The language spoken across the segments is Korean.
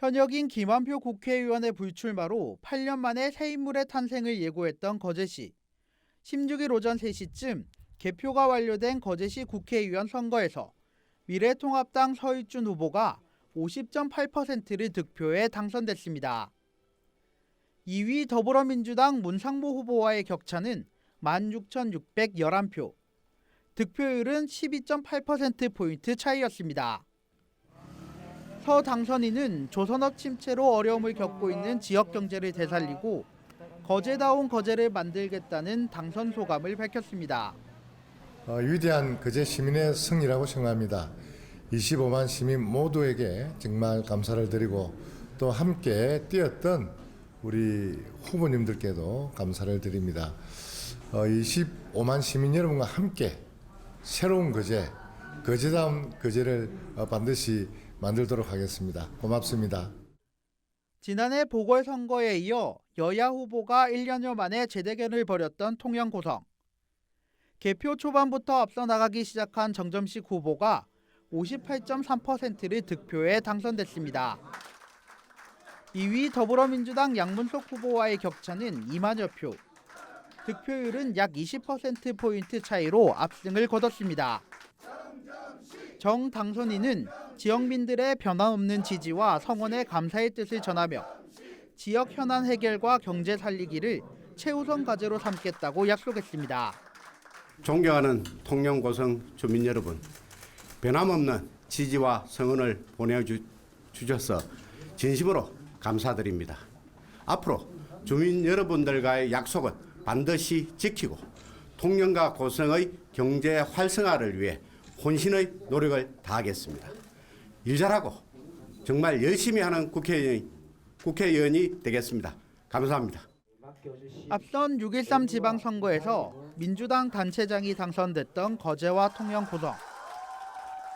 현역인 김한표 국회의원의 불출마로 8년 만에 새 인물의 탄생을 예고했던 거제시. 16일 오전 3시쯤 개표가 완료된 거제시 국회의원 선거에서 미래통합당 서일준 후보가 50.8%를 득표해 당선됐습니다. 2위 더불어민주당 문상모 후보와의 격차는 16,611표, 득표율은 12.8%포인트 차이였습니다. 서 당선인은 조선업 침체로 어려움을 겪고 있는 지역 경제를 되살리고 거제다운 거제를 만들겠다는 당선 소감을 밝혔습니다. 어, 위대한 거제 시민의 승리라고 생각합니다. 25만 시민 모두에게 정말 감사를 드리고 또 함께 뛰었던 우리 후보님들께도 감사를 드립니다. 어, 25만 시민 여러분과 함께 새로운 거제, 거제다운 거제를 어, 반드시 만들도록 하겠습니다. 고맙습니다. 지난해 보궐선거에 이어 여야 후보가 1년여 만에 재대결을 벌였던 통영 고성. 개표 초반부터 앞서 나가기 시작한 정점식 후보가 58.3%를 득표해 당선됐습니다. 2위 더불어민주당 양문석 후보와의 격차는 2만여 표. 득표율은 약 20%포인트 차이로 압승을 거뒀습니다. 정 당선인은 지역민들의 변함없는 지지와 성원의 감사의 뜻을 전하며 지역 현안 해결과 경제 살리기를 최우선 과제로 삼겠다고 약속했습니다. 존경하는 통영 고성 주민 여러분, 변함없는 지지와 성원을 보내주셔서 진심으로 감사드립니다. 앞으로 주민 여러분들과의 약속은 반드시 지키고 통영과 고성의 경제 활성화를 위해 혼신의 노력을 다하겠습니다. 일 잘하고 정말 열심히 하는 국회의원이, 국회의원이 되겠습니다. 감사합니다. 앞선 6.13 지방선거에서 민주당 단체장이 당선됐던 거제와 통영 고성.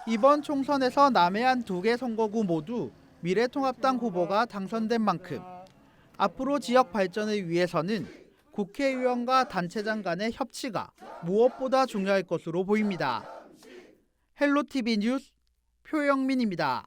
이번 총선에서 남해안 두 개 선거구 모두 미래통합당 후보가 당선된 만큼 앞으로 지역 발전을 위해서는 국회의원과 단체장 간의 협치가 무엇보다 중요할 것으로 보입니다. 헬로티비 뉴스 표영민입니다.